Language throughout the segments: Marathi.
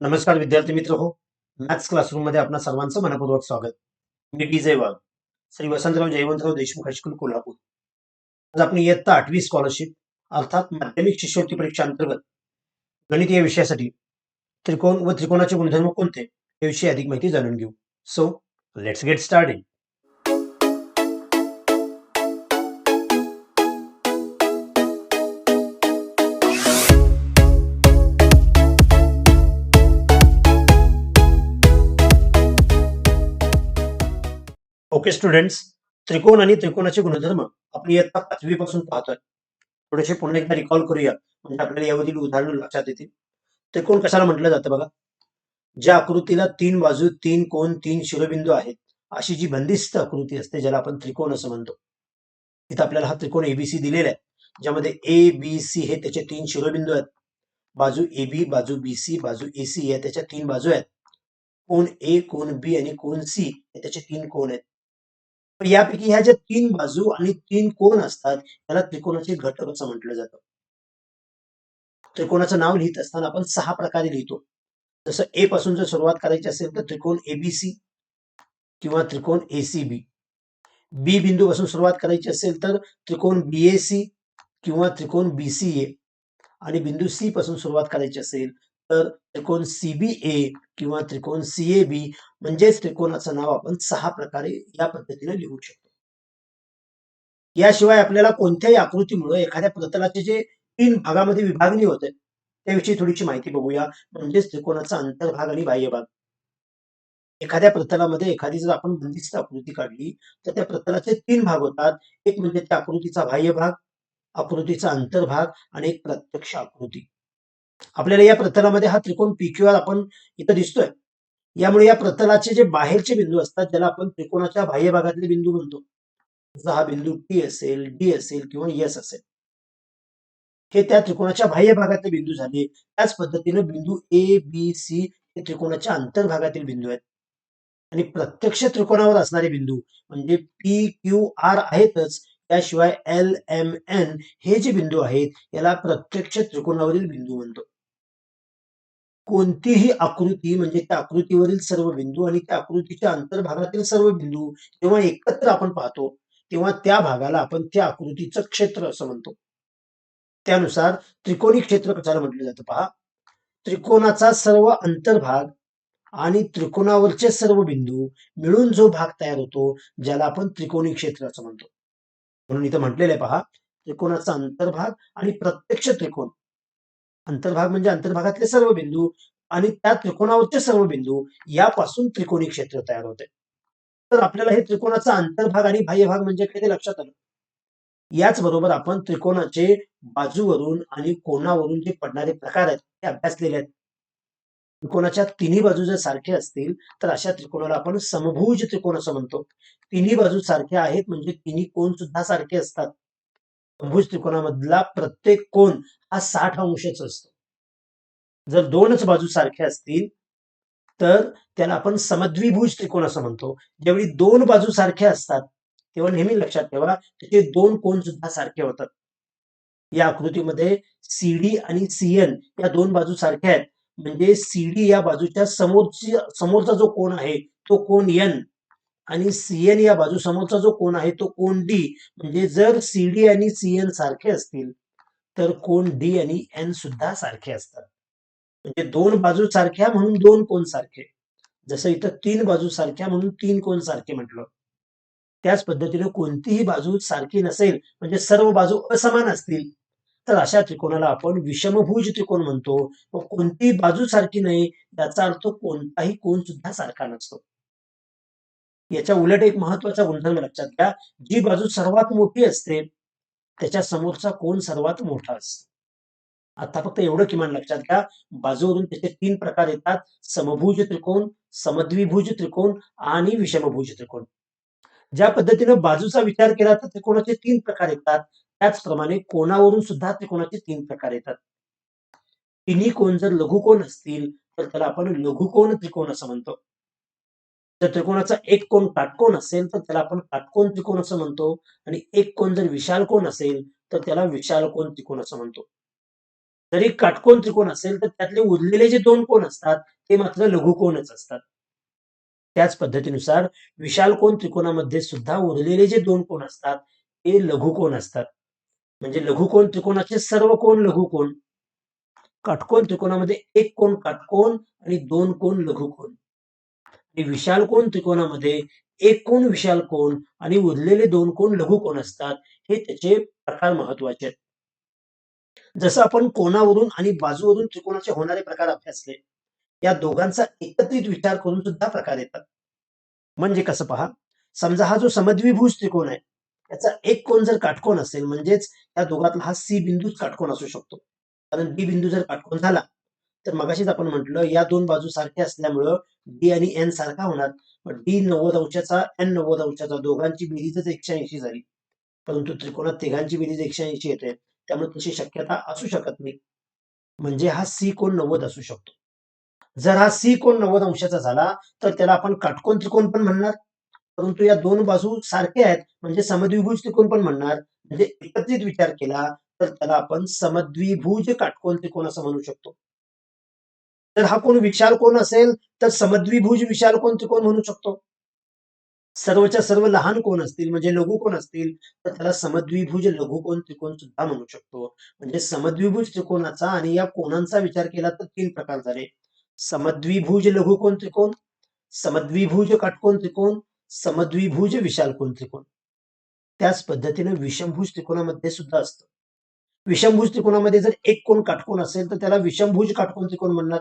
नमस्कार विद्यार्थी मित्र हो. मॅथ्स क्लासरूममध्ये आपण सर्वांचं मनपूर्वक स्वागत. मी विजय वाघ श्री वसंतराव जयवंतराव देशमुख हायस्कूल कोल्हापूर. आज आपण इयत्ता आठवी स्कॉलरशिप अर्थात माध्यमिक शिष्यवृत्ती परीक्षा अंतर्गत गणित या विषयासाठी त्रिकोण व त्रिकोणाचे गुणधर्म कोणते याविषयी अधिक माहिती जाणून घेऊ. So let's get started okay students त्रिकोण आणि त्रिकोणाचे गुणधर्म आपण इयत्ता पाचवी पासून पाहतोय. थोडेसे पुन्हा एकदा रिकॉल करूया. म्हणजे आपल्याला यावरील उदाहरण लक्षात येतील. त्रिकोण कशाला म्हटलं जातं बघा? ज्या आकृतीला तीन बाजू तीन कोण तीन शिरोबिंदू आहेत अशी जी बंदिस्त आकृती असते ज्याला आपण त्रिकोण असं म्हणतो. इथं आपल्याला हा त्रिकोण एबीसी दिलेला आहे. ज्यामध्ये ए बी सी हे त्याचे तीन शिरोबिंदू आहेत. बाजू ए बी बाजू बी सी बाजू ए सी या त्याच्या तीन बाजू आहेत. कोण ए कोण बी आणि कोण सी हे त्याचे तीन कोण आहेत. यापैकी ह्या ज्या तीन बाजू आणि तीन कोण असतात त्याला त्रिकोणाचे घटक असं म्हटलं जातं. त्रिकोणाचं नाव लिहित असताना आपण सहा प्रकारे लिहितो. जसं ए पासून जर सुरुवात करायची असेल तर त्रिकोण एबीसी किंवा त्रिकोण एसीबी बी बिंदू पासून सुरुवात करायची असेल तर त्रिकोण बीएसी किंवा त्रिकोण बीसीए आणि बिंदू सी पासून सुरुवात करायची असेल तर त्रिकोण सीबीए किंवा त्रिकोण सीएबी म्हणजेच त्रिकोणाचं नाव आपण सहा प्रकारे या पद्धतीने लिहू शकतो. याशिवाय आपल्याला कोणत्याही आकृतीमुळे एखाद्या प्रतलाचे जे तीन भागामध्ये विभागणी होते त्याविषयी थोडीशी माहिती बघूया. म्हणजेच त्रिकोणाचा अंतर्भाग आणि बाह्यभाग. एखाद्या प्रतलामध्ये एखादी जर आपण बंदिस्त आकृती काढली तर त्या प्रतलाचे तीन भाग होतात. एक म्हणजे त्या आकृतीचा बाह्य भाग आकृतीचा अंतर्भाग आणि एक प्रत्यक्ष आकृती. आपल्याला या प्रतलामध्ये हा त्रिकोण पीक्यूआर आपण इथं दिसतोय. यामुळे या प्रतलाचे जे बाहेरचे बिंदू असतात ज्याला आपण त्रिकोणाच्या बाह्य भागातले बिंदू म्हणतो. जसा हा बिंदू टी असेल डी असेल किंवा एस असेल. हे त्या त्रिकोणाच्या बाह्य भागातले बिंदू झाले. त्याच पद्धतीने बिंदू ए बी सी हे त्रिकोणाच्या अंतर्भागातील बिंदू आहेत. आणि प्रत्यक्ष त्रिकोणावर असणारे बिंदू म्हणजे पी क्यू आर आहेतच. त्याशिवाय एल एम एन हे जे बिंदू आहेत याला प्रत्यक्ष त्रिकोणावरील बिंदू म्हणतो. कोणतीही आकृती म्हणजे त्या आकृतीवरील सर्व बिंदू आणि त्या आकृतीच्या अंतर्भागातील सर्व बिंदू जेव्हा एकत्र आपण पाहतो तेव्हा त्या भागाला आपण त्या आकृतीचं क्षेत्र असं म्हणतो. त्यानुसार त्रिकोणी क्षेत्र कशाला म्हटलं जातं पहा? त्रिकोणाचा सर्व अंतर्भाग आणि त्रिकोणावरचे सर्व बिंदू मिळून जो भाग तयार होतो ज्याला आपण त्रिकोणी क्षेत्र असं म्हणतो. म्हणून इथं म्हटलेलं आहे पहा त्रिकोणाचा अंतर्भाग आणि प्रत्यक्ष त्रिकोण. अंतर्भाग म्हणजे अंतर्भागातले सर्व बिंदू आणि त्या त्रिकोणावरचे सर्व बिंदू यापासून त्रिकोणी क्षेत्र तयार होते. तर आपल्याला हे त्रिकोणाचा अंतर्भाग आणि बाह्यभाग म्हणजे काय ते लक्षात आलं. याच बरोबर आपण त्रिकोणाचे बाजूवरून आणि कोणावरून जे पडणारे प्रकार आहेत ते अभ्यासलेले आहेत. त्रिकोणाच्या तिन्ही बाजू जर सारख्या असतील तर अशा त्रिकोणाला आपण समभुज त्रिकोण असं म्हणतो. तिन्ही बाजू सारख्या आहेत म्हणजे तिन्ही कोण सुद्धा सारखे असतात. समभुज त्रिकोणामधला प्रत्येक कोण हा साठ अंशच असतो. जर दोनच बाजू सारख्या असतील तर त्याला आपण समद्विभुज त्रिकोण असं म्हणतो. ज्यावेळी दोन बाजू सारख्या असतात तेव्हा नेहमी लक्षात ठेवा त्याचे दोन कोण सुद्धा सारखे होतात. या आकृतीमध्ये सीडी आणि सीएन या दोन बाजू सारख्या आहेत. म्हणजे सीडी या बाजूच्या समोरची समोरचा जो कोण आहे तो कोण एन आणि सीएन या बाजू समोरचा जो कोण आहे तो कोण डी म्हणजे जर सीडी आणि सीएन सारखे असतील तर कोण डी आणि एन सुद्धा सारखे असतात. म्हणजे दोन बाजू सारख्या म्हणून दोन कोण सारखे. जसं इथं तीन बाजू सारख्या म्हणून तीन कोण सारखे म्हटलं. त्याच पद्धतीने कोणतीही बाजू सारखी नसेल म्हणजे सर्व बाजू असमान असतील तर अशा त्रिकोणाला आपण विषमभुज त्रिकोण म्हणतो. मग कोणतीही बाजू सारखी नाही याचा अर्थ कोणताही कोण सुद्धा सारखा नसतो. याच्या उलट एक महत्त्वाचा गुणधर्म लक्षात घ्या. जी बाजू सर्वात मोठी असते त्याच्या समोरचा कोण सर्वात मोठा असतो. आता फक्त एवढं किमान लक्षात घ्या. बाजूवरून त्याचे तीन प्रकार येतात. समभुज त्रिकोण समद्विभुज त्रिकोण आणि विषमभुज त्रिकोण. ज्या पद्धतीनं बाजूचा विचार केला तर त्रिकोणाचे तीन प्रकार येतात. त्याचप्रमाणे कोणावरून सुद्धा त्रिकोणाचे तीन प्रकार येतात. तिन्ही कोण जर लघुकोण असतील तर त्याला आपण लघुकोण त्रिकोण असं म्हणतो. जर त्रिकोणाचा एक कोण काटकोण असेल तर त्याला आपण काटकोण त्रिकोण असं म्हणतो. आणि एक कोण जर विशाल कोण असेल तर त्याला विशाल कोण त्रिकोण असं म्हणतो. जरी काटकोण त्रिकोण असेल तर त्यातले उरलेले जे दोन कोण असतात ते मात्र लघुकोणच असतात. त्याच पद्धतीनुसार विशाल कोण त्रिकोणामध्ये सुद्धा उरलेले जे दोन कोण असतात ते लघुकोण असतात. म्हणजे लघुकोण त्रिकोणाचे सर्व कोण लघुकोण काटकोन त्रिकोणामध्ये एक कोण काटकोन आणि दोन कोण लघुकोण आणि विशाल कोण त्रिकोणामध्ये एक कोण विशाल कोण आणि उरलेले दोन कोण लघुकोण असतात हे त्याचे प्रकार महत्त्वाचे आहेत. जसं आपण कोणावरून आणि बाजूवरून त्रिकोणाचे होणारे प्रकार अभ्यासले या दोघांचा एकत्रित विचार करून सुद्धा प्रकार येतात. म्हणजे कसं पहा समजा हा जो समद्विभुज त्रिकोण आहे त्याचा एक कोण जर काटकोण असेल म्हणजेच या दोघातला हा सी बिंदूच काटकोण असू शकतो. कारण बी बिंदू जर काटकोण झाला तर मगाशीच आपण म्हटलं या दोन बाजू सारख्या असल्यामुळं डी आणि एन सारखा होणार. पण डी नव्वद अंशाचा एन नव्वद अंशाचा दोघांची बेरीजच एकशे ऐंशी झाली. परंतु त्रिकोणात तिघांची बेरीज एकशे ऐंशी येते. त्यामुळे तशी शक्यता असू शकत नाही. म्हणजे हा सी कोण नव्वद असू शकतो. जर हा सी कोण नव्वद अंशाचा झाला तर त्याला आपण काटकोण त्रिकोण पण म्हणणार. परंतु या दोन बाजू सारख्या आहेत. म्हणजे समद्विभुज त्रिकोण पण म्हणणार. म्हणजे एकत्रित विचार केला तर त्याला आपण समद्विभुज काटकोण त्रिकोण असं म्हणू शकतो. तर हा कोण विशाल कोण असेल तर समद्विभुज विचार कोण त्रिकोण म्हणू शकतो. सर्वच्या सर्व लहान कोण असतील म्हणजे लघु कोण असतील तर त्याला समद्विभुज लघुकोण त्रिकोण सुद्धा म्हणू शकतो. म्हणजे समद्विभुज त्रिकोणाचा आणि या कोणांचा विचार केला तर तीन प्रकार झाले. समद्विभुज लघुकोण त्रिकोण समद्विभुज काटकोण त्रिकोण समद्विभुज विशाल कोण त्रिकोण? त्याच पद्धतीने विषमभुज त्रिकोणामध्ये सुद्धा असतं. विषमभुज त्रिकोणामध्ये जर एक कोण काटकोण असेल तर त्याला विषमभुज काटकोण त्रिकोण म्हणणार.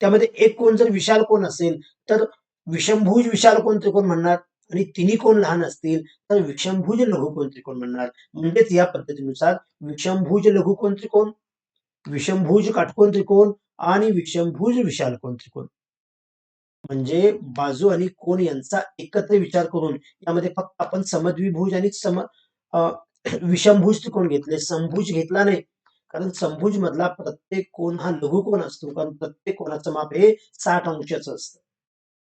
त्यामध्ये एक कोण जर विशाल कोण असेल तर विषमभुज विशाल कोण त्रिकोण म्हणणार. आणि तिन्ही कोण लहान असतील तर विषमभुज लघुकोण त्रिकोण म्हणणार. म्हणजेच या पद्धतीनुसार विषमभुज लघुकोण त्रिकोण? विषमभुज काटकोन त्रिकोण आणि विषमभुज विशाल कोण त्रिकोण. म्हणजे बाजू आणि कोण यांचा एकत्र विचार करून यामध्ये फक्त आपण समद्विभुज आणि सम विषमभुज त्रिकोण घेतले. समभुज घेतला नाही. कारण समभुज मधला प्रत्येक कोण हा लघु कोण असतो. कारण प्रत्येक कोणाचं माप हे साठ अंशाचं असतं.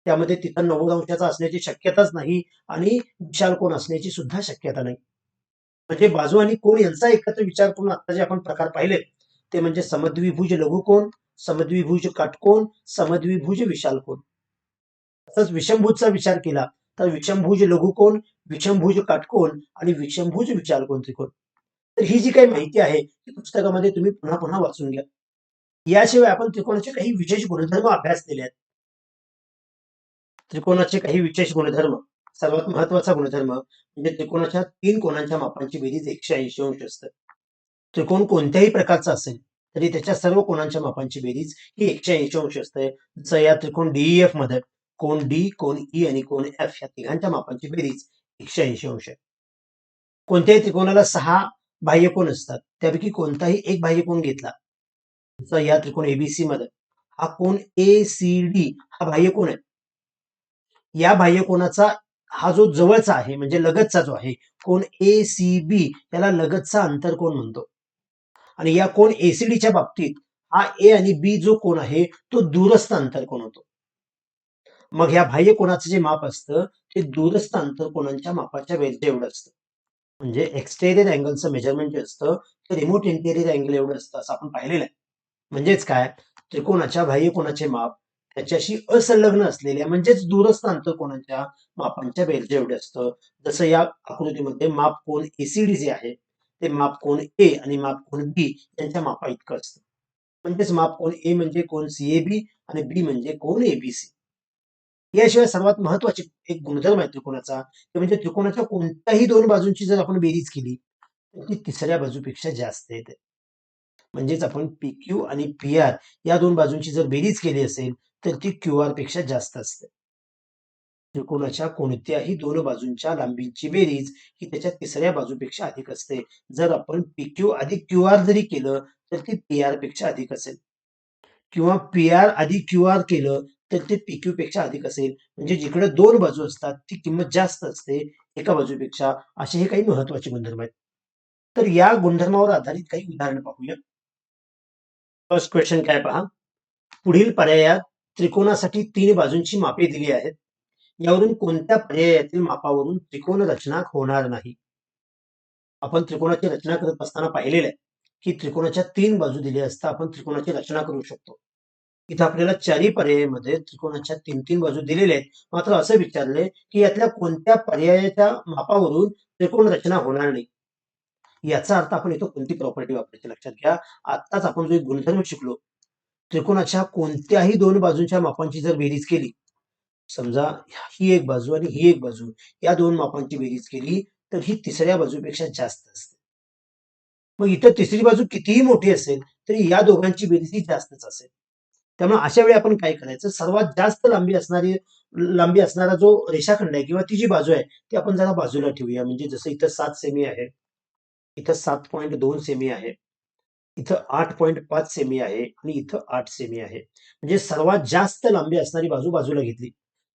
त्यामध्ये तिथं नव्वद अंशाचा असण्याची शक्यताच नाही आणि विशाल कोण असण्याची सुद्धा शक्यता नाही. म्हणजे बाजू आणि कोण यांचा एकत्र विचार करून आता जे आपण प्रकार पाहिले ते म्हणजे समद्विभुज लघुकोण समद्विभुज काटकोण समद्विभुज विशाल कोण तसंच विषमभूजचा विचार केला तर विषमभुज लघुकोण विषमभुज काटकोण आणि विषमभुज विचार कोण त्रिकोण? तर ही जी काही माहिती आहे ती पुस्तकामध्ये तुम्ही पुन्हा पुन्हा वाचून घ्या. याशिवाय आपण त्रिकोणाचे काही विशेष गुणधर्म अभ्यासलेले आहेत. त्रिकोणाचे काही विशेष गुणधर्म सर्वात महत्त्वाचा गुणधर्म म्हणजे त्रिकोणाच्या तीन कोणांच्या मापांची बेरीज एकशे ऐंशी अंश असते. त्रिकोण कोणत्याही प्रकारचा असेल तरी त्याच्या सर्व कोणांच्या मापांची बेरीज ही एकशे ऐंशी अंश असते. जसं या त्रिकोण डीईएफमध्ये कोण डी कोण ई आणि कोण एफ या तिघांच्या मापांची बेरीज एकशे ऐंशी अंश आहे. कोणत्याही त्रिकोणाला सहा बाह्यकोण असतात. त्यापैकी कोणताही एक बाह्यकोण घेतला या त्रिकोण एबीसी मध्ये हा कोण ए सी डी हा बाह्यकोण आहे. या बाह्यकोणाचा हा जो जवळचा आहे म्हणजे लगतचा जो आहे कोण ए सी बी त्याला लगतचा अंतरकोण म्हणतो. आणि या कोण एसीडीच्या बाबतीत हा ए आणि बी जो कोण आहे तो दूरस्थ अंतरकोण होतो. मग ह्या बाह्य कोणाचं जे माप असतं ते दूरस्थ अंतरकोणांच्या मापाच्या बेरजे एवढं असतं. म्हणजे एक्सटेरियर अँगलचं मेजरमेंट जे असतं ते रिमोट इंटेरियर अँगल एवढं असतं असं आपण पाहिलेलं आहे. म्हणजेच काय? त्रिकोणाच्या बाह्य कोणाचे माप त्याच्याशी असंलग्न असलेल्या म्हणजेच दूरस्थ अंतरकोणाच्या मापांच्या बेरजे एवढे असतं. जसं या आकृतीमध्ये माप कोण एसीडी जे आहे ते माप कोण ए आणि माप कोण बी यांच्या मापा इतकं असतं. म्हणजेच माप कोण ए म्हणजे कोण सी ए बी आणि बी म्हणजे कोण एबीसी याशिवाय सर्वात महत्वाची एक गुणधर्म आहे त्रिकोणाचा. ते म्हणजे त्रिकोणाच्या कोणत्याही दोन बाजूंची जर आपण बेरीज केली तर ती तिसऱ्या बाजूपेक्षा जास्त येते. म्हणजेच आपण पी क्यू आणि पी आर या दोन बाजूंची जर बेरीज केली असेल तर ती क्यू आरपेक्षा जास्त असते. त्रिकोणाच्या कोणत्याही दोन बाजूंच्या लांबीची बेरीज ही त्याच्या तिसऱ्या बाजूपेक्षा अधिक असते. जर आपण पी क्यू अधिक क्यू आर जरी केलं तर ती पी आरपेक्षा अधिक असेल. किंवा पी आर अधिक क्यू आर केलं तर ते पीक्यू पेक्षा अधिक असेल. म्हणजे जिकडे दोन बाजू असतात ती किंमत जास्त असते एका बाजूपेक्षा. असे हे काही महत्त्वाचे गुणधर्म आहेत. तर या गुणधर्मावर आधारित काही उदाहरण पाहूया. फर्स्ट क्वेश्चन काय पहा? पुढील पर्यायात त्रिकोणासाठी तीन बाजूंची मापे दिली आहेत. यावरून कोणत्या पर्यायातील मापावरून त्रिकोण रचना होणार नाही? आपण त्रिकोणाची रचना करत असताना पाहिलेलं आहे की त्रिकोणाच्या तीन बाजू दिल्या असता आपण त्रिकोणाची रचना करू शकतो. इथं आपल्याला चारही पर्यायामध्ये त्रिकोणाच्या तीन तीन बाजू दिलेल्या आहेत. मात्र असं विचारलंय की यातल्या कोणत्या पर्यायाच्या मापावरून त्रिकोण रचना होणार नाही? याचा अर्थ आपण इथं कोणती प्रॉपर्टी वापरायची लक्षात घ्या. आत्ताच आपण जो गुणधर्म शिकलो त्रिकोणाच्या कोणत्याही दोन बाजूंच्या मापांची जर बेरीज केली समजा ही एक बाजू आणि ही एक बाजू या दोन मापांची बेरीज केली तर ही तिसऱ्या बाजूपेक्षा जास्त असते. मग इथं तिसरी बाजू कितीही मोठी असेल तरी या दोघांची बेरीज ही जास्तच असेल. त्यामुळे अशा वेळी आपण काय करायचं? सर्वात जास्त लांबी असणारी लांबी असणारा जो रेषाखंड आहे किंवा ती जी बाजू आहे ती आपण जरा बाजूला ठेवूया. म्हणजे जसं इथं सात सेमी आहे इथं सात पॉईंट दोन सेमी आहे इथं आठ पॉईंट पाच सेमी आहे आणि इथं आठ सेमी आहे. म्हणजे सर्वात जास्त लांबी असणारी बाजू बाजूला घेतली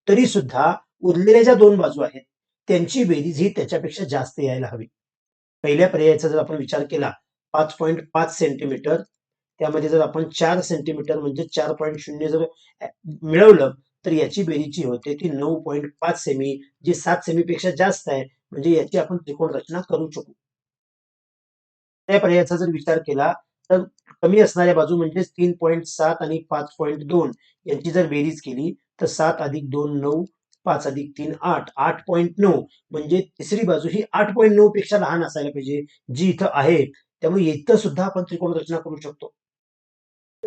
तरी सुद्धा उरलेल्या ज्या दोन बाजू आहेत त्यांची बेरीज ही त्याच्यापेक्षा जास्त यायला हवी. पहिल्या पर्यायाचा जर आपण विचार केला पाच पॉईंट पाच सेंटीमीटर त्यामध्ये जर आपण चार सेंटीमीटर म्हणजे चार पॉईंट शून्य जर मिळवलं तर याची बेरीची जी होते ती नऊ पॉईंट पाच सेमी जी सात सेमीपेक्षा जास्त आहे म्हणजे याची आपण त्रिकोण रचना करू शकू. त्या पर्यायाचा जर विचार केला तर कमी असणाऱ्या बाजू म्हणजे तीन पॉईंट सात आणि पाच पॉईंट दोन यांची जर बेरीज केली तर सात अधिक दोन नऊ पाच अधिक तीन आठ आठ पॉईंट नऊ म्हणजे तिसरी बाजू ही आठ पॉईंट नऊ पेक्षा लहान असायला पाहिजे जी इथं आहे. त्यामुळे इथं सुद्धा आपण त्रिकोण रचना करू शकतो.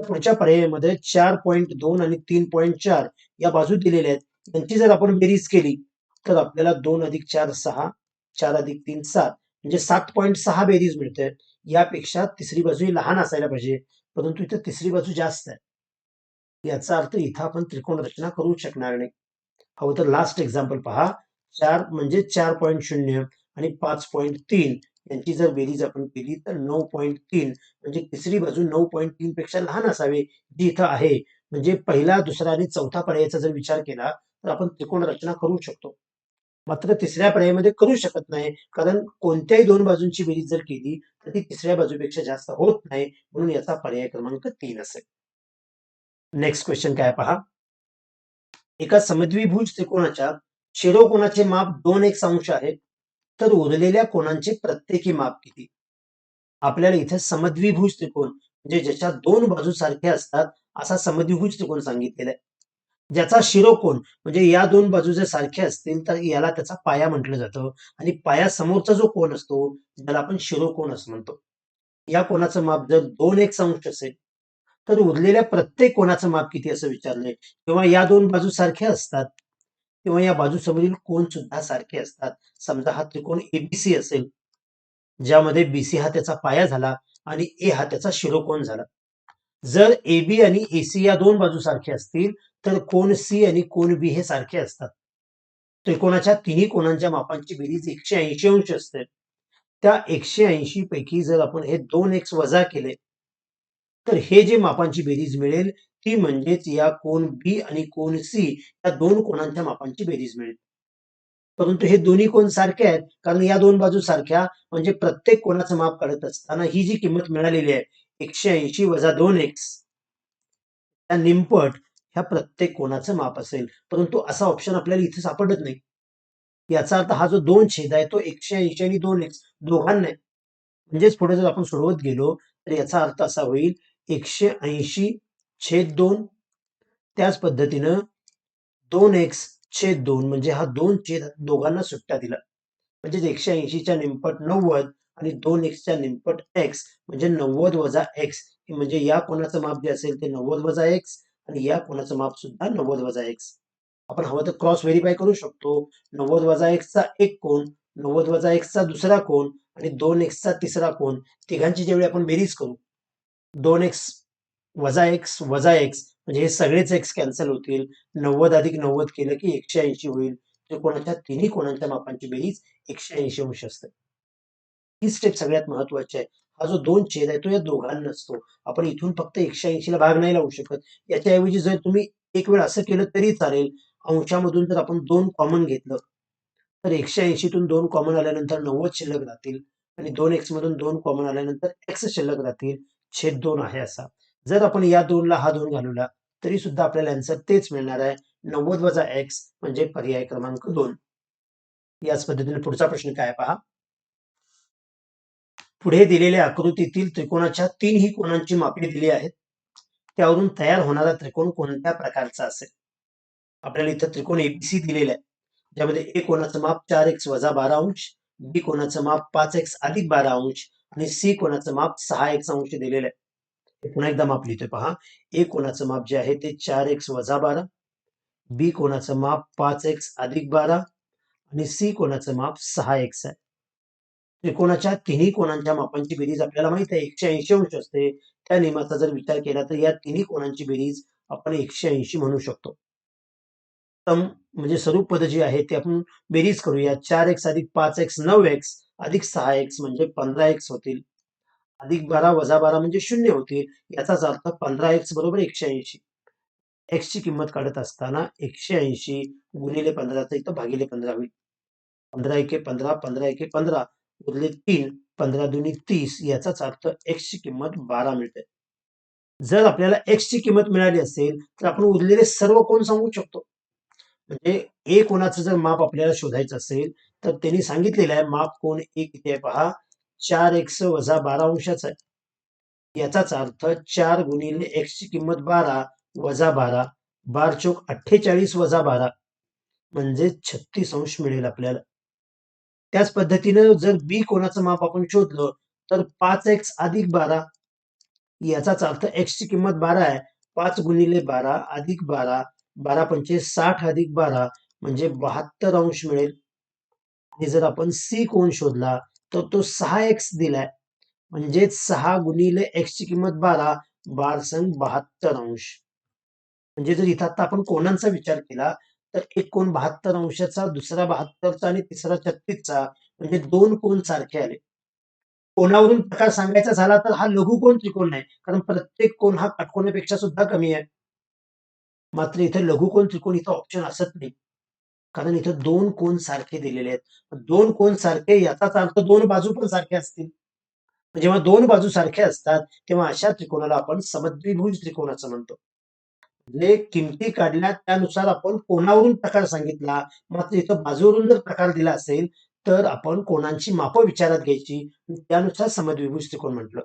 पुढच्या पर्यायामध्ये चार पॉईंट दोन आणि तीन पॉईंट चार या बाजू दिलेल्या आहेत. यांची जर आपण बेरीज केली तर आपल्याला दोन अधिक चार सहा चार अधिक तीन सात म्हणजे सात पॉईंट सहा बेरीज मिळते. यापेक्षा तिसरी बाजू ही लहान असायला पाहिजे परंतु इथं तिसरी बाजू जास्त आहे. याचा अर्थ इथं आपण त्रिकोण रचना करू शकणार नाही. हवं तर लास्ट एक्झाम्पल पहा. चार म्हणजे चार पॉईंट शून्य आणि पाच पॉईंट तीन. त्यांची जर बेरीज आपण केली तर नऊ पॉईंट तीन म्हणजे तिसरी बाजू नऊ पॉईंट तीन पेक्षा लहान असावी जी इथं आहे. म्हणजे पहिला दुसरा आणि चौथा पर्यायाचा जर विचार केला तर आपण त्रिकोण रचना करू शकतो. मात्र तिसऱ्या पर्यायामध्ये करू शकत नाही कारण कोणत्याही दोन बाजूंची बेरीज जर केली तर ती तिसऱ्या बाजूपेक्षा जास्त होत नाही म्हणून याचा पर्याय क्रमांक तीन असेल. नेक्स्ट क्वेश्चन काय पहा? एका समद्विभुज त्रिकोणाच्या शिरोकोणाचे माप दोन एक अंश आहेत. तर उरलेल्या कोणांचे प्रत्येकी माप किती? आपल्याला इथे समद्विभुज त्रिकोण म्हणजे ज्याच्या दोन बाजू सारख्या असतात असा समद्विभुज त्रिकोण सांगितलेला आहे. ज्याचा शिरोकोण म्हणजे या दोन बाजू जर सारख्या असतील तर याला त्याचा पाया म्हटलं जातं. आणि पाया समोरचा जो कोण असतो ज्याला आपण शिरोकोण असं म्हणतो. या कोणाचं माप जर दोन एक अंश असेल तर उरलेल्या प्रत्येक कोणाचं माप किती असं विचारलंय? किंवा या दोन बाजू सारख्या असतात किंवा या बाजूसमोरील कोण सुद्धा सारखे असतात. समजा हा त्रिकोण एबीसी असेल ज्यामध्ये बीसी हा त्याचा पाया झाला आणि ए हा त्याचा शिरोकोण झाला. जर एबी आणि एसी या दोन बाजू सारखे असतील तर कोण सी आणि कोण बी हे सारखे असतात. त्रिकोणाच्या तिन्ही कोणांच्या मापांची बेरीज एकशे ऐंशी अंश असते. त्या एकशे ऐंशी पैकी जर आपण हे दोन एक्स वजा केले तर हे जे मापांची बेरीज मिळेल ती म्हणजेच या कोण बी आणि कोण सी या दोन कोणांच्या मापांची बेरीज मिळेल. परंतु हे दोन्ही कोण सारखे आहेत कारण या दोन बाजू सारख्या म्हणजे प्रत्येक कोणाचं माप काढत असताना ही जी किंमत मिळालेली आहे एकशे ऐंशी वजा दोन एक्स त्या निमपट ह्या प्रत्येक कोणाचं माप असेल. परंतु असा ऑप्शन आपल्याला इथे सापडत नाही. याचा अर्थ हा जो दोन छेद आहे तो एकशे ऐंशी आणि दोन एक्स दोघांना म्हणजेच पुढे जर आपण सोडवत गेलो तर याचा अर्थ असा होईल एकशे ऐंशी छेद दोन. त्याच पद्धतीनं दोन एक्स छेद दोन म्हणजे हा दोन छेद दोघांना सुट्ट्या दिला. म्हणजेच एकशे ऐंशीच्या निमपट नव्वद आणि दोन एक्सच्या निमपट एक्स म्हणजे नव्वद वजा एक्स. म्हणजे या कोणाचं माप जे असेल ते नव्वद वजा एक्स आणि या कोणाचं माप सुद्धा नव्वद वजा एक्स. आपण हवं तर क्रॉस व्हेरीफाय करू शकतो. नव्वद वजा एक्सचा एक कोण नव्वद वजा एक्सचा दुसरा कोण आणि दोन एक्सचा तिसरा कोण तिघांची ज्यावेळी आपण बेरीज करू दोन एक्स वजा एक्स वजा एक्स म्हणजे हे सगळेच एक्स कॅन्सल होतील. नव्वद अधिक नव्वद केलं की एकशे ऐंशी होईल. त्रिकोणाच्या तिन्ही कोणांच्या मापांची बेरीज एकशे ऐंशी अंश असते. ही स्टेप सगळ्यात महत्वाची आहे. हा जो दोन छेद आहे तो या दोघांना असतो आपण इथून फक्त एकशे ऐंशीला भाग नाही लावू शकत. याच्याऐवजी जर तुम्ही एक वेळ असं केलं तरी चालेल. अंशामधून जर आपण दोन कॉमन घेतलं तर एकशे ऐंशीतून दोन कॉमन आल्यानंतर नव्वद शिल्लक राहतील. आणि दोन एक्स मधून दोन कॉमन आल्यानंतर एक्स शिल्लक राहतील. छेद दोन आहे असा. जर आपण या दोनला हा दोन घालवला तरी सुद्धा आपल्याला आन्सर तेच मिळणार आहे. नव्वद वजा एक्स म्हणजे पर्याय क्रमांक दोन. याच पद्धतीने पुढचा प्रश्न काय पहा. पुढे दिलेल्या आकृतीतील त्रिकोणाच्या तीनही कोणांची मापणी दिली आहेत. त्यावरून तयार होणारा त्रिकोण कोणत्या प्रकारचा असेल? आपल्याला इथं त्रिकोण एबीसी दिलेला आहे. ज्यामध्ये ए कोणाचं माप चार एक्स वजा बारा अंश बी कोणाचं माप पाच एक्स अधिक बारा अंश आणि सी कोणाचं माप सहा एक्स अंश दिलेलं आहे. पुन्हा एकदा माप लिहितोय पहा. ए कोणाचं माप जे आहे ते चार एक्स वजा बारा. बी कोणाचं माप पाच एक्स अधिक बारा. आणि सी कोणाचं माप सहा एक्स आहे. म्हणजे त्रिकोणाच्या तिन्ही कोणांच्या मापांची बेरीज आपल्याला माहीत आहे. एकशे ऐंशी अंश असते. त्या नियमाचा जर विचार केला तर या तिन्ही कोणांची बेरीज आपण एकशे ऐंशी म्हणू शकतो. सम म्हणजे स्वरूप पद जे आहे ते आपण बेरीज करूया. चार एक्स अधिक पाच एक्स नऊ एक्स अधिक सहा एक्स म्हणजे पंधरा एक्स होतील. अधिक बारा वजा बारा म्हणजे शून्य होतील. याचाच अर्थ पंधरा एक्स बरोबर एकशे ऐंशी. एक्स ची किंमत काढत असताना एकशे ऐंशी गुणिले पंधराचा इथं भागिले पंधरा होईल. पंधरा एके पंधरा पंधरा एके पंधरा उरले तीन पंधरा दुनी तीस याचाच अर्थ एक्स ची किंमत बारा मिळते. जर आपल्याला एक्स ची किंमत मिळाली असेल तर आपण उरलेले सर्व कोण सांगू शकतो? म्हणजे ए कोणाचं जर माप आपल्याला शोधायचं असेल तर त्यांनी सांगितलेलं आहे माप कोण ए किती आहे पहा चार एक्स वजा बारा अंशाचा आहे. याचाच अर्थ चार गुणिले एक्स ची किंमत बारा वजा बारा बार चोक अठ्ठेचाळीस वजा बारा म्हणजे छत्तीस अंश मिळेल आपल्याला. त्याच पद्धतीनं जर बी कोणाचं माप आपण शोधलं तर पाच एक्स अधिक बारा याचाच अर्थ एक्स ची किंमत बारा आहे पाच गुणिले बारा अधिक बारा बारा पंचे साठ अधिक बारा म्हणजे बहात्तर अंश मिळेल. आणि जर आपण सी कोण शोधला तर तो सहा एक्स दिलाय. म्हणजेच सहा गुणिले एक्स ची किंमत बारा बार संघ बहात्तर अंश. म्हणजे जर इथं आता आपण कोणांचा विचार केला तर एक कोण बहात्तर अंशाचा दुसरा बहात्तरचा आणि तिसरा छत्तीसचा म्हणजे दोन कोण सारखे आले. कोणावरून प्रकार सांगायचा झाला तर हा लघुकोण त्रिकोण नाही. कारण प्रत्येक कोण हा काटकोणापेक्षा सुद्धा कमी आहे. मात्र इथं लघुकोन त्रिकोण इथं ऑप्शन असत नाही. कारण इथं दोन कोण सारखे दिलेले आहेत. दोन कोण सारखे याचाच अर्थ दोन बाजू पण सारखे असतील. जेव्हा दोन बाजू सारख्या असतात तेव्हा अशा त्रिकोणाला आपण समद्विभुज त्रिकोणाचं म्हणतो. म्हणजे किमती काढल्या त्यानुसार आपण कोणावरून प्रकार सांगितला मात्र इथं बाजूवरून जर प्रकार दिला असेल तर आपण कोणांची माप विचारात घ्यायची त्यानुसार समद्विभुज त्रिकोण म्हटलं.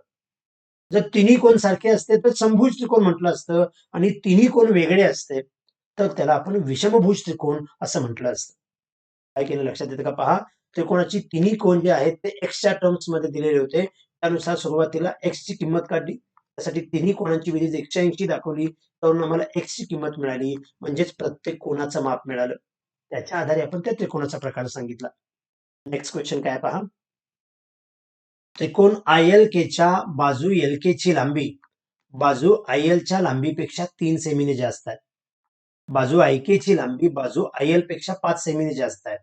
जर तिन्ही कोण सारखे असते तर समभुज त्रिकोण म्हटलं असतं आणि तिन्ही कोण वेगळे असते तर त्याला आपण विषमभुज त्रिकोण असं म्हटलं असतं. काय केलं लक्षात येतं का पहा? त्रिकोणाची तिन्ही कोण जे आहेत ते एक्सच्या टर्म्समध्ये दिलेले होते. त्यानुसार सुरुवातीला एक्स ची किंमत काढली. त्यासाठी तिन्ही कोणांची बेरीज एकशे ऐंशी दाखवली तर आम्हाला एक्स ची किंमत मिळाली म्हणजेच प्रत्येक कोणाचं माप मिळालं. त्याच्या आधारे आपण त्या त्रिकोणाचा प्रकार सांगितला. नेक्स्ट क्वेश्चन काय पहा? त्रिकोण आय एल केच्या बाजू एल केची लांबी. बाजू आय एलच्या लांबीपेक्षा तीन सेमीने जास्त आहे. बाजू आय केची लांबी बाजू आय एलपेक्षा पाच सेमीने जास्त आहे.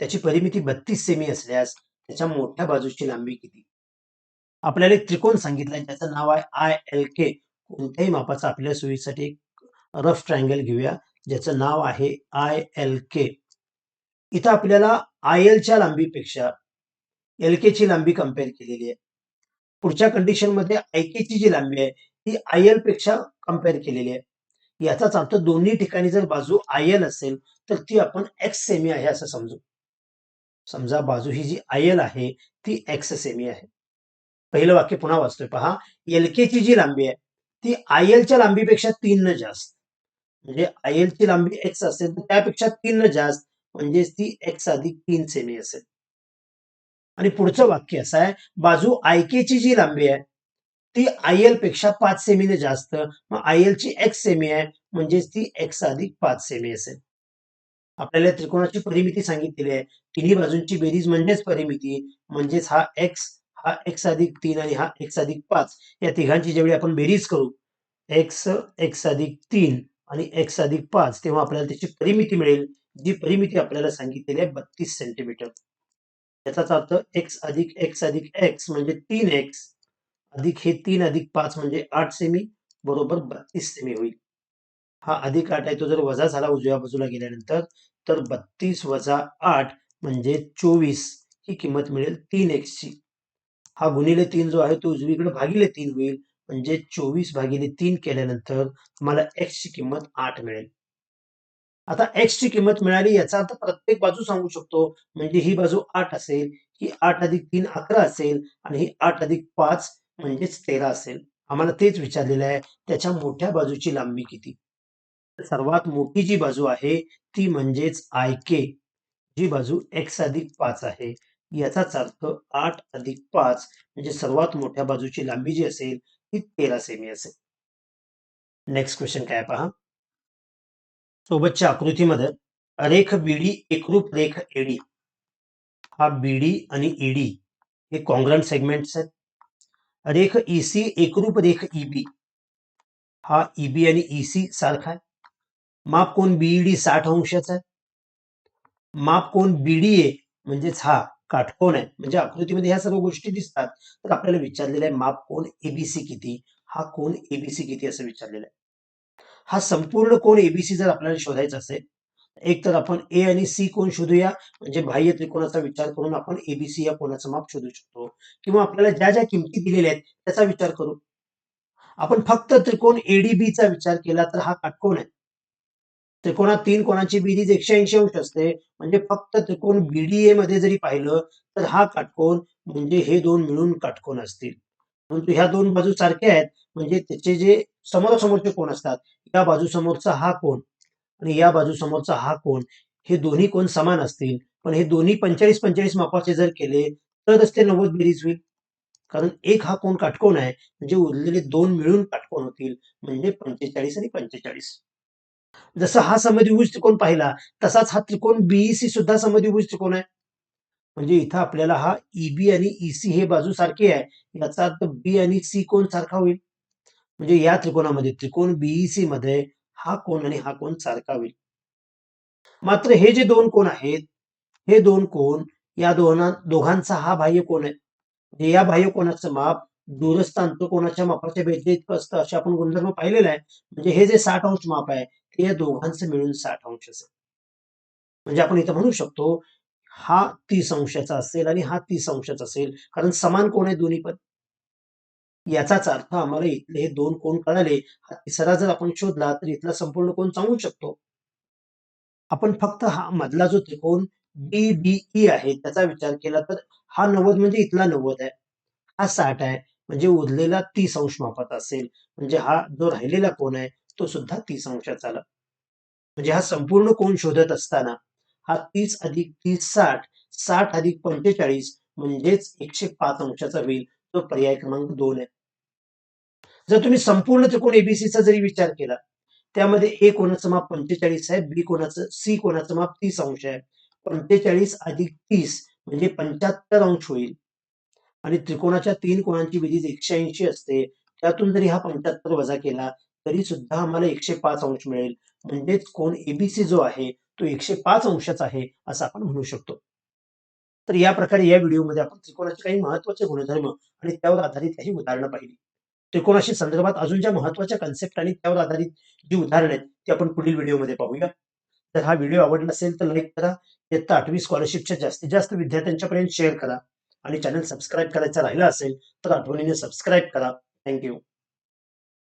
त्याची परिमिती बत्तीस सेमी असल्यास त्याच्या मोठ्या बाजूची लांबी किती? आपल्याला एक त्रिकोण सांगितलाय ज्याचं नाव आहे आय एल के कोणत्याही मापाचा आपल्या सोयीसाठी एक रफ ट्रायंगल घेऊया ज्याचं नाव आहे आय एल के इथं आपल्याला आय एलच्या लांबीपेक्षा एल ची लांबी कंपेअर केलेली आहे. पुढच्या कंडिशनमध्ये आय ची जी लांबी आहे ती आय एलपेक्षा कंपेअर केलेली आहे. याचाच अर्थ दोन्ही ठिकाणी जर बाजू आय एल असेल तर ती आपण एक्स सेमी आहे असं समजू. समजा बाजू ही जी आय एल आहे ती एक्स सेमी आहे. पहिलं वाक्य पुन्हा वाचतोय पहा. एल ची जी लांबी आहे ती आय एलच्या लांबीपेक्षा तीन न जास्त. म्हणजे आय एलची लांबी एक्स असेल तर त्यापेक्षा तीन न जास्त म्हणजेच ती एक्स अधिक तीन सेमी असेल. आणि पुढचं वाक्य असं आहे बाजू आयकेची ची जी लांबी आहे ती आय एलपेक्षा पाच सेमीने जास्त मग आय एल ची एक्स सेमी आहे म्हणजेच ती एक्स अधिक पाच सेमी असेल. आपल्याला त्रिकोणाची परिमिती सांगितलेली आहे तिन्ही बाजूंची बेरीज म्हणजेच परिमिती म्हणजेच हा एक्स हा एक्स अधिक तीन आणि हा एक्स अधिक पाच या तिघांची जेवढी आपण बेरीज करू एक्स एक्स अधिक तीन आणि एक्स अधिक पाच तेव्हा आपल्याला त्याची परिमिती मिळेल जी परिमिती आपल्याला सांगितलेली आहे बत्तीस सेंटीमीटर याचाच अर्थ एक्स अधिक एक्स अधिक एक्स म्हणजे तीन एक्स अधिक हे तीन अधिक पाच म्हणजे आठ सेमी बरोबर बत्तीस सेमी होईल. हा अधिक आठ आहे तो जर वजा झाला उजव्या बाजूला गेल्यानंतर तर बत्तीस वजा आठ म्हणजे चोवीस. ही किंमत मिळेल तीन एक्सची हा गुणिले तीन जो आहे तो उजवीकडे भागिले तीन होईल. म्हणजे चोवीस भागिले तीन केल्यानंतर तुम्हाला एक्स ची किंमत आठ मिळेल. आता एक्सची किंमत मिळाली याचा अर्थ प्रत्येक बाजू सांगू शकतो. म्हणजे ही बाजू आठ असेल ही आठ अधिक तीन अकरा असेल आणि ही आठ अधिक पाच म्हणजेच तेरा असेल. आम्हाला तेच विचारलेलं आहे त्याच्या मोठ्या बाजूची लांबी किती? सर्वात मोठी जी बाजू आहे ती म्हणजेच आय के जी बाजू एक्स अधिक पाच आहे याचाच अर्थ आठ अधिक पाच म्हणजे सर्वात मोठ्या बाजूची लांबी जी असेल ती तेरा सेमी असेल. नेक्स्ट क्वेश्चन काय पहा. सोबतच्या आकृतीमध्ये रेख बीडी एकरूप रेख एडी. हा बीडी आणि ईडी हे कॉंग्रंट सेगमेंट्स आहेत. रेख ईसी एकरूप रेख ईबी. हा ईबी आणि ईसी सारखा आहे. माप कोण बीईडी साठ अंशाचा आहे. माप कोण बीडीए म्हणजेच हा काटकोण आहे. म्हणजे आकृतीमध्ये ह्या सर्व गोष्टी दिसतात. तर आपल्याला विचारलेलं आहे माप कोण एबीसी किती? हा कोण एबीसी किती असं विचारलेलं आहे. हा संपूर्ण कोण एबीसी जर आपल्याला शोधायचा असेल एक तर आपण ए आणि सी कोण शोधूया? म्हणजे बाह्य त्रिकोणाचा विचार करून आपण एबीसी या कोणाचं माप शोधू शकतो. किंवा आपल्याला ज्या ज्या किमती दिलेल्या आहेत त्याचा विचार करू. आपण फक्त त्रिकोण एडीबीचा विचार केला तर हा काटकोण आहे. त्रिकोणात तीन कोणाची बेरीज एकशे ऐंशी अंश असते म्हणजे फक्त त्रिकोण बीडीए मध्ये जरी पाहिलं तर हा काटकोण म्हणजे हे दोन मिळून काटकोण असतील. परंतु ह्या दोन बाजू सारख्या आहेत म्हणजे त्याचे जे समोरासमोरचे कोण असतात? या बाजूसमोरचा हा कोण? आणि या बाजूसमोरचा हा कोण? हे दोन्ही कोण समान असतील? पण हे दोन्ही पंचेचाळीस पंचेचाळीस मापाचे जर केले तरच ते नव्वद बेरीज होईल. कारण एक हा कोण काटकोण आहे म्हणजे उरलेले दोन मिळून काटकोण होतील. म्हणजे पंचेचाळीस आणि पंचेचाळीस. जसा हा समद्विभुज त्रिकोण पाहिला तसाच हा त्रिकोण बीईसी सुद्धा समद्विभुज त्रिकोण आहे. म्हणजे इथं आपल्याला हा ईबी आणि ईसी हे बाजू सारखे आहे. याचा अर्थ बी आणि सी कोण सारखा होईल? म्हणजे या त्रिकोणामध्ये त्रिकोण बीईसी मध्ये हा कोण आणि हा कोण सारखा होईल. मात्र हे जे दोन कोण आहेत हे दोन कोण या दोन दोघांचा हा बाह्य कोण आहे. म्हणजे या बाह्य कोणाचं माप दूरस्थ अंतकोणाच्या मापाच्या भेटले इतकं असतं असे आपण गुणधर्म पाहिलेला आहे. म्हणजे हे जे साठ अंश माप आहे ते या दोघांचं मिळून साठ अंश असेल म्हणजे आपण इथं म्हणू शकतो हा तीस अंशाचा असेल आणि हा तीस अंशाचा असेल. कारण समान कोण आहे दोन्ही पण. याचाच अर्थ आम्हाला इथले हे दोन कोण कळाले हा तिसरा जर आपण शोधला तर इथला संपूर्ण कोण सांगू शकतो? आपण फक्त हा मधला जो त्रिकोण बी बी e आहे त्याचा विचार केला तर हा नव्वद म्हणजे इथला नव्वद आहे. हा साठ आहे म्हणजे उरलेला तीस अंश मापात असेल. म्हणजे हा जो राहिलेला कोण आहे तो सुद्धा तीस अंशाचा. आला म्हणजे हा संपूर्ण कोण शोधत असताना हा तीस अधिक तीस साठ साठ अधिक पंचेचाळीस म्हणजेच एकशे पाच अंशाचा होईल. तो पर्याय क्रमांक दोन आहे. जर तुम्ही संपूर्ण त्रिकोण एबीसीचा जरी विचार केला त्यामध्ये ए कोणाचं माप पंचेचाळीस आहे बी कोणाचं सी कोणाचं माप तीस अंश आहे. पंचेचाळीस अधिक तीस म्हणजे पंच्याहत्तर अंश होईल. आणि त्रिकोणाच्या तीन कोणांची बेरीज एकशे ऐंशी असते त्यातून जरी हा पंच्याहत्तर वजा केला तरी सुद्धा आम्हाला एकशे पाच अंश मिळेल. म्हणजेच कोण एबीसी जो आहे तो एकशे पाच अंशाचा आहे असं आपण म्हणू शकतो. तर या प्रकारे या व्हिडिओमध्ये आपण त्रिकोणाचे काही महत्त्वाचे गुणधर्म आणि त्यावर आधारित काही उदाहरणं पाहिली. त्रिकोणाशी संदर्भात अजून ज्या महत्त्वाच्या कन्सेप्ट आणि त्यावर आधारित जी उदाहरणं आहेत ती आपण पुढील व्हिडिओमध्ये पाहूया. जर हा व्हिडिओ आवडला असेल तर लाईक करा. इयत्ता आठवी स्कॉलरशिपच्या जास्तीत जास्त विद्यार्थ्यांच्यापर्यंत शेअर करा. आणि चॅनल सबस्क्राईब करायचा राहिला असेल तर आठवणीने सबस्क्राईब करा. थँक्यू